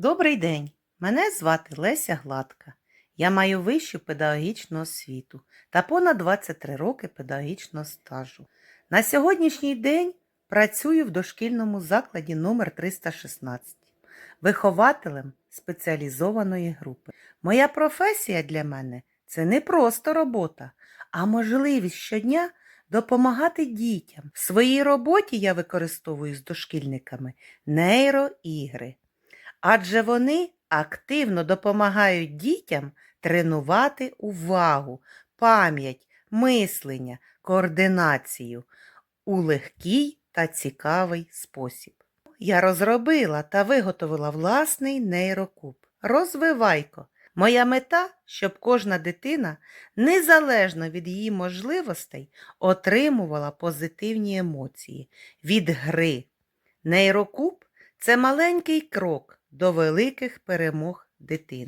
Добрий день! Мене звати Леся Гладка. Я маю вищу педагогічну освіту та понад 23 роки педагогічного стажу. На сьогоднішній день працюю в дошкільному закладі номер 316 вихователем спеціалізованої групи. Моя професія для мене це не просто робота, а можливість щодня допомагати дітям. В своїй роботі я використовую з дошкільниками нейроігри адже вони активно допомагають дітям тренувати увагу, пам'ять, мислення, координацію у легкий та цікавий спосіб. Я розробила та виготовила власний нейрокуб. Розвивайко. Моя мета, щоб кожна дитина, незалежно від її можливостей, отримувала позитивні емоції від гри. Нейрокуб це маленький крок до великих перемог дитини.